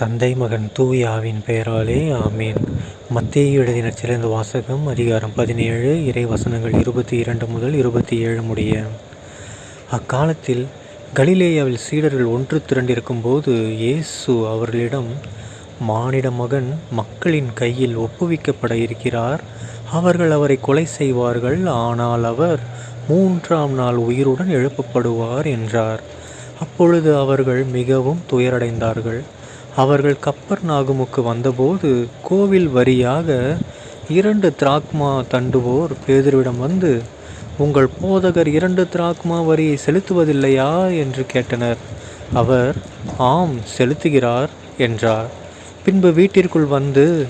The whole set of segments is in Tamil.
தந்தை மகன் தூயாவின் பெயராலே ஆமேன். மத்திய எழுதின சிறந்த வாசகம் அதிகாரம் பதினேழு இறை வசனங்கள் இருபத்தி இரண்டு முதல் இருபத்தி ஏழு முடிய. அக்காலத்தில் கலிலேயாவில் சீடர்கள் ஒன்று திரண்டிருக்கும் போது இயேசு அவர்களிடம் மானிட மகன் மக்களின் கையில் ஒப்புவிக்கப்பட இருக்கிறார். அவர்கள் அவரை கொலை செய்வார்கள். ஆனால் அவர் மூன்றாம் நாள் உயிருடன் எழுப்பப்படுவார் என்றார். அப்பொழுது அவர்கள் மிகவும் துயரடைந்தார்கள். அவர்கள் கப்பர் நாகுமுக்கு வந்தபோது கோவில் வரியாக இரண்டு திராக்மா தண்டுவோர் பேதுருவிடம் வந்து உங்கள் போதகர் இரண்டு திராக்மா வரியை செலுத்துவதில்லையா? என்று கேட்டனர். அவர் ஆம் செலுத்துகிறார் என்றார். பின்பு வீட்டிற்குள் வந்து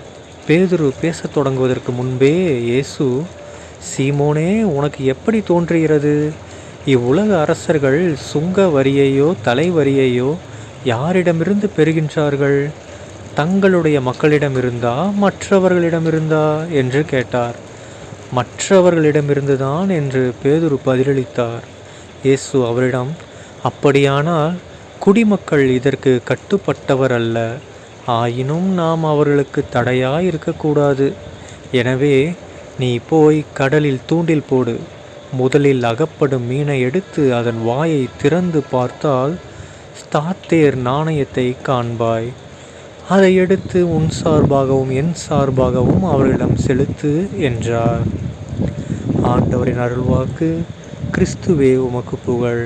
பேதுரு பேசத் தொடங்குவதற்கு முன்பே இயேசு சீமோனே உனக்கு எப்படி தோன்றுகிறது? இவ்வுலக அரசர்கள் சுங்க வரியையோ தலை வரியையோ யாரிடமிருந்து பெறுகின்றார்கள்? தங்களுடைய மக்களிடமிருந்தா மற்றவர்களிடமிருந்தா என்று கேட்டார். மற்றவர்களிடமிருந்துதான் என்று பேதுரு பதிலளித்தார். இயேசு அவரிடம் அப்படியானால் குடிமக்கள் இதற்கு கட்டுப்பட்டவர் அல்ல. ஆயினும் நாம் அவர்களுக்கு தடையாக இருக்கக்கூடாது எனவே நீ போய் கடலில் தூண்டில் போடு. முதலில் அகப்படும் மீனை எடுத்து அதன் வாயை திறந்து பார்த்தால் தாத்தேர் நாணயத்தை காண்பாய். அதை எடுத்து உன் சார்பாகவும் என் சார்பாகவும் அவர்களிடம் செலுத்து என்றார். ஆண்டவரின் அருள்வாக்கு கிறிஸ்துவே உமக்கு புகழ்.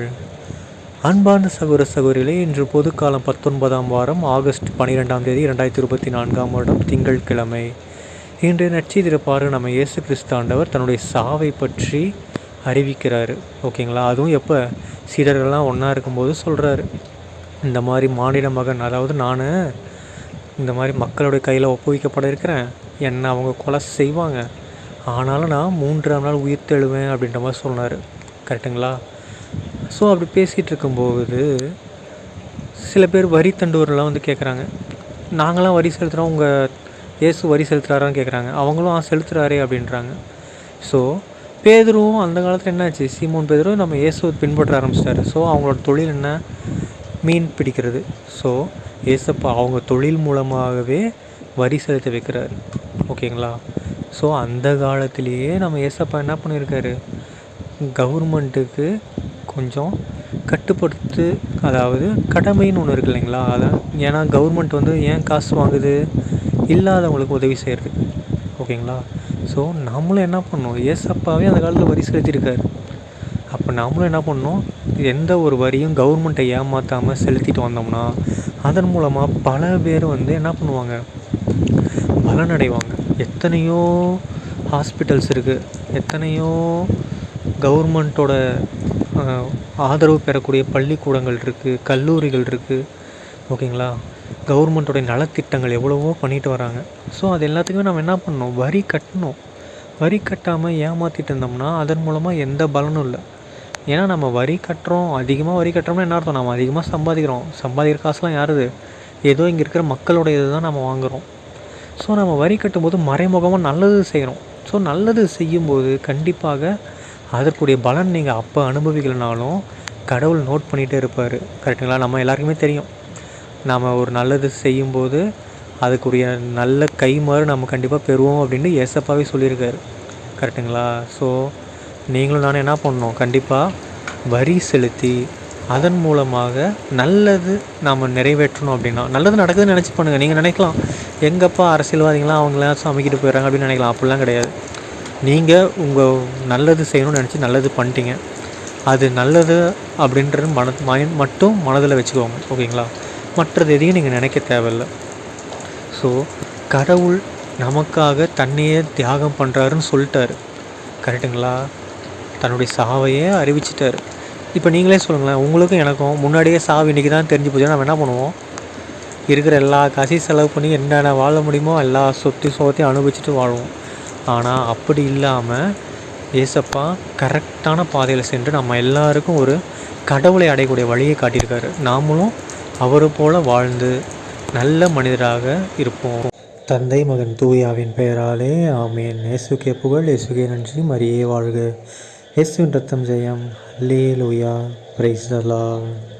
அன்பான சகோர சகோதரிகளே இன்று பொதுக்காலம் பத்தொன்பதாம் வாரம் ஆகஸ்ட் பன்னிரெண்டாம் தேதி இரண்டாயிரத்தி இருபத்தி நான்காம் வருடம் திங்கட்கிழமை. இன்று பாரு நம்ம இயேசு கிறிஸ்தாண்டவர் தன்னுடைய சாவை பற்றி அறிவிக்கிறாரு. ஓகேங்களா? அதுவும் எப்போ? சீடர்கள்லாம் ஒன்றா இருக்கும்போது சொல்கிறாரு இந்த மாதிரி மாநில மகன் அதாவது நான் இந்த மாதிரி மக்களுடைய கையில் ஒப்புவிக்கப்பட இருக்கிறேன். என்னை அவங்க கொலை செய்வாங்க. ஆனாலும் நான் மூன்றாம் நாள் உயிர் தெழுவேன் அப்படின்ற மாதிரி சொன்னார். கரெக்டுங்களா ஸோ அப்படி பேசிகிட்டு இருக்கும்போது சில பேர் வரி தண்டுவரெலாம் வந்து கேட்குறாங்க நாங்களாம் வரி செலுத்துகிறோம் உங்கள் இயேசு வரி செலுத்துகிறாரான்னு கேட்குறாங்க அவங்களும் ஆ செலுத்துகிறாரே அப்படின்றாங்க. ஸோ பேதரும் அந்த காலத்தில் என்னாச்சு? சீமோன் பேதரும் நம்ம இயேசுவை பின்பற்ற ஆரம்பிச்சிட்டாரு. ஸோ அவங்களோட தொழில் என்ன? மீன் பிடிக்கிறது. ஸோ ஏசப்பா அவங்க தொழில் மூலமாகவே வரி செலுத்த வைக்கிறாரு. ஓகேங்களா? ஸோ அந்த காலத்திலேயே நம்ம ஏசப்பா என்ன பண்ணியிருக்காரு? கவர்மெண்ட்டுக்கு கொஞ்சம் கட்டுப்படுத்து அதாவது கடமைன்னு ஒன்று இருக்குது இல்லைங்களா? அதான் ஏன்னா கவர்மெண்ட் வந்து ஏன் காசு வாங்குது? இல்லாதவங்களுக்கு உதவி செய்கிறது ஓகேங்களா? ஸோ நம்மளும் என்ன பண்ணோம் ஏசப்பாவே அந்த காலத்தில் வரி செலுத்தியிருக்காரு. அப்போ நம்மளும் என்ன பண்ணோம் எந்த ஒரு வரியும் கவர்மெண்ட்டை ஏமாற்றாமல் செலுத்திட்டு வந்தோம்னா அதன் மூலமாக பல பேர் வந்து என்ன பண்ணுவாங்க? பலனடைவாங்க. எத்தனையோ ஹாஸ்பிட்டல்ஸ் இருக்குது எத்தனையோ கவர்மெண்ட்டோட ஆதரவு பெறக்கூடிய பள்ளிக்கூடங்கள் இருக்குது கல்லூரிகள் இருக்குது ஓகேங்களா? கவர்மெண்ட்டோடைய நலத்திட்டங்கள் எவ்வளவோ பண்ணிட்டு வராங்க. ஸோ அது எல்லாத்துக்குமே நம்ம என்ன பண்ணணும்? வரி கட்டணும். வரி கட்டாமல் ஏமாற்றிட்டு இருந்தோம்னா அதன் மூலமாக எந்த பலனும் இல்லை. ஏன்னா நம்ம வரி கட்டுறோம் அதிகமாக வரி கட்டுறோம்னா என்ன அர்த்தம்? நம்ம அதிகமாக சம்பாதிக்கிறோம். சம்பாதிக்கிற காசுலாம் யாருது? ஏதோ இங்கே இருக்கிற மக்களுடைய இது தான் நம்ம வாங்குகிறோம் ஸோ நம்ம வரி கட்டும்போது மறைமுகமாக நல்லது செய்கிறோம் ஸோ நல்லது செய்யும்போது கண்டிப்பாக அதற்குரிய பலன் நீங்கள் அப்போ அனுபவிக்கலைனாலும் கடவுள் நோட் பண்ணிகிட்டே இருப்பார். கரெக்டுங்களா நம்ம எல்லாருக்குமே தெரியும். நாம் ஒரு நல்லது செய்யும்போது அதுக்குரிய நல்ல கை மாறு நம்ம கண்டிப்பாக பெறுவோம் அப்படின்னு ஏசப்பாவே சொல்லியிருக்காரு. கரெக்டுங்களா ஸோ நீங்களும் நானும் என்ன பண்ணணும்? கண்டிப்பாக வரி செலுத்தி அதன் மூலமாக நல்லது நாம் நிறைவேற்றணும் அப்படின்னா நல்லது நடக்குதுன்னு நினச்சி பண்ணுங்கள் நீங்கள் நினைக்கலாம் எங்கப்பா அரசியல்வாதிகளாம் அவங்களாம் சமைக்கிட்டு போயிடறாங்க அப்படின்னு நினைக்கலாம். அப்படிலாம் கிடையாது. நீங்கள் உங்கள் நல்லது செய்யணும்னு நினச்சி நல்லது பண்ணிட்டீங்க. அது நல்லது அப்படின்றது மன மைண்ட் மட்டும் மனதில் வச்சுக்கோங்க. ஓகேங்களா? மற்றது எதையும் நீங்கள் நினைக்க தேவையில்லை. ஸோ கடவுள் நமக்காக தன்னையே தியாகம் பண்ணுறாருன்னு சொல்லிட்டாரு. கரெக்டுங்களா தன்னுடைய சாவையே அறிவிச்சிட்டார். இப்போ நீங்களே சொல்லுங்களேன் உங்களுக்கும் எனக்கும் முன்னாடியே சாவு இன்றைக்கி தான் தெரிஞ்சு போச்சுன்னா நம்ம என்ன பண்ணுவோம்? இருக்கிற எல்லா காசையும் செலவு பண்ணி என்னென்ன வாழ முடியுமோ எல்லா சொத்து சோகத்தையும் அனுபவிச்சுட்டு வாழ்வோம். ஆனால் அப்படி இல்லாமல் ஏசப்பா கரெக்டான பாதையில் சென்று நம்ம எல்லாருக்கும் ஒரு கடவுளை அடையக்கூடிய வழியை காட்டியிருக்காரு. நாமளும் அவரை போல் வாழ்ந்து நல்ல மனிதராக இருப்போம். தந்தை மகன் தூயாவின் பெயராலே ஆமேன். இயேசுக்கே புகழ். இயேசுகே நன்றி. மரியே வாழ்க. యేసు రక్తం జయం. లేలుయా ప్రైజ్ ద లార్డ్.